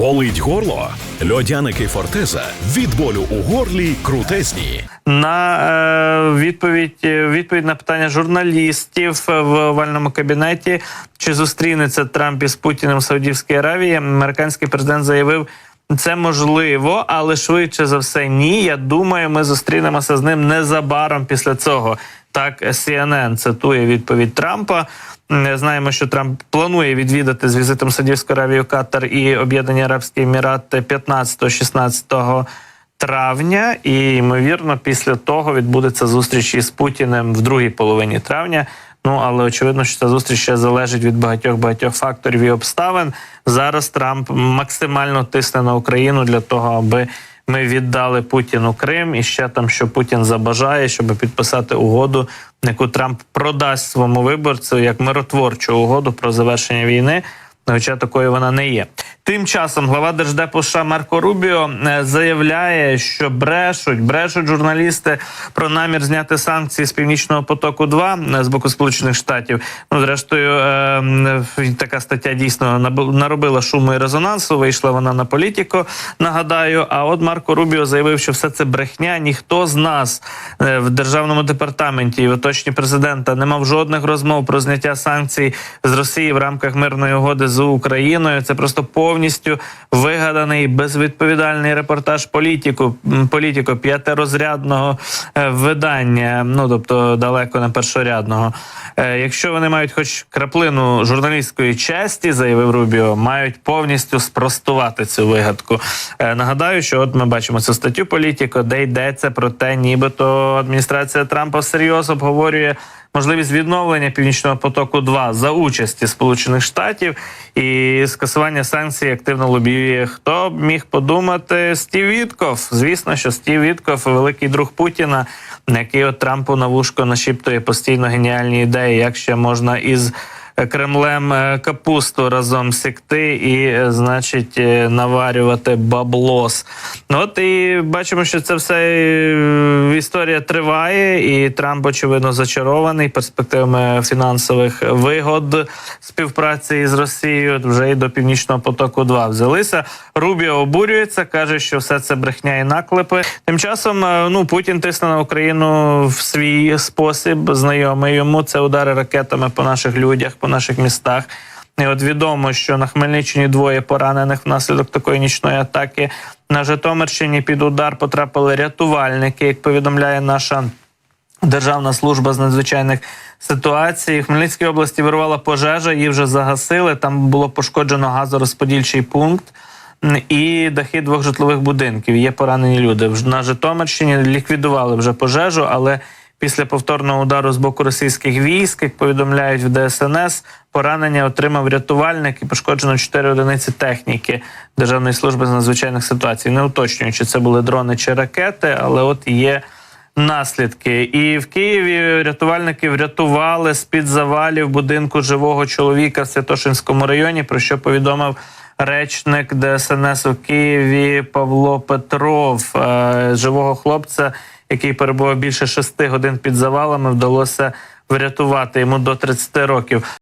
Болить горло? Льодяники Фортеза від болю у горлі крутезні. На е, відповідь е, відповідь на питання журналістів в овальному кабінеті, чи зустрінеться Трамп із Путіним в Саудівській Аравії, американський президент заявив. Це можливо, але швидше за все ні. Я думаю, ми зустрінемося з ним незабаром після цього. Так, CNN цитує відповідь Трампа. Знаємо, що Трамп планує відвідати з візитом Саудівської Аравії, Катар і Об'єднані Арабські Емірати 15-16 травня, і ймовірно, після того відбудеться зустріч із Путіним в другій половині травня. Ну але очевидно, що ця зустріч ще залежить від багатьох багатьох факторів і обставин. Зараз Трамп максимально тисне на Україну для того, аби ми віддали Путіну Крим і ще там, що Путін забажає, щоб підписати угоду, яку Трамп продасть своєму виборцю як миротворчу угоду про завершення війни. Хоча такою вона не є. Тим часом глава держдепу США Марко Рубіо е, заявляє, що брешуть, брешуть журналісти про намір зняти санкції з північного потоку 2 з боку Сполучених Штатів. Ну зрештою, е, така стаття дійсно наробила шуму і резонансу. Вийшла вона на політику. Нагадаю, а от Марко Рубіо заявив, що все це брехня. Ніхто з нас е, в державному департаменті і в оточенні президента не мав жодних розмов про зняття санкцій з Росії в рамках мирної угоди з Україною. Це просто повністю вигаданий безвідповідальний репортаж політику політико п'ятирозрядного е, видання. Ну тобто далеко не першорядного. Е, Якщо вони мають хоч краплину журналістської честі, заявив Рубіо, мають повністю спростувати цю вигадку. Е, Нагадаю, що от ми бачимо цю статтю політико, де йдеться про те, нібито адміністрація Трампа всерйоз обговорює можливість відновлення північного потоку 2 за участі Сполучених Штатів і скасування санкцій активно лобіює. Хто б міг подумати? Стів Вітков. Звісно, що Стів Вітков великий друг Путіна, який от Трампу на вушко нашіптує постійно геніальні ідеї, як ще можна із. Кремлем е, капусту разом сікти і, е, значить, е, наварювати баблос. Ну от і бачимо, що це все е, історія триває, і Трамп, очевидно, зачарований перспективами фінансових вигод співпраці з Росією. Вже й до північного потоку 2 взялися. Рубіо обурюється, каже, що все це брехня і наклепи. Тим часом, е, ну Путін тисне на Україну в свій спосіб, знайомий йому. Це удари ракетами по наших людях, по наших містах. І от відомо, що на Хмельниччині двоє поранених внаслідок такої нічної атаки. На Житомирщині під удар потрапили рятувальники, як повідомляє наша. Державна служба з надзвичайних ситуацій в Хмельницькій області вирувала пожежа, її вже загасили. Там було пошкоджено газорозподільчий пункт і дахи двох житлових будинків. Є поранені люди. На Житомирщині ліквідували вже пожежу, але після повторного удару з боку російських військ, як повідомляють в ДСНС, поранення отримав рятувальник і пошкоджено 4 одиниці техніки Державної служби з надзвичайних ситуацій. Не уточнюю, чи це були дрони чи ракети, але от є наслідки. І в Києві рятувальники врятували з під завалів будинку живого чоловіка в Святошинському районі, про що повідомив. Речник ДСНС у Києві Павло Петров Е, живого хлопця, який перебував більше шести годин під завалами, вдалося врятувати йому до 30 років.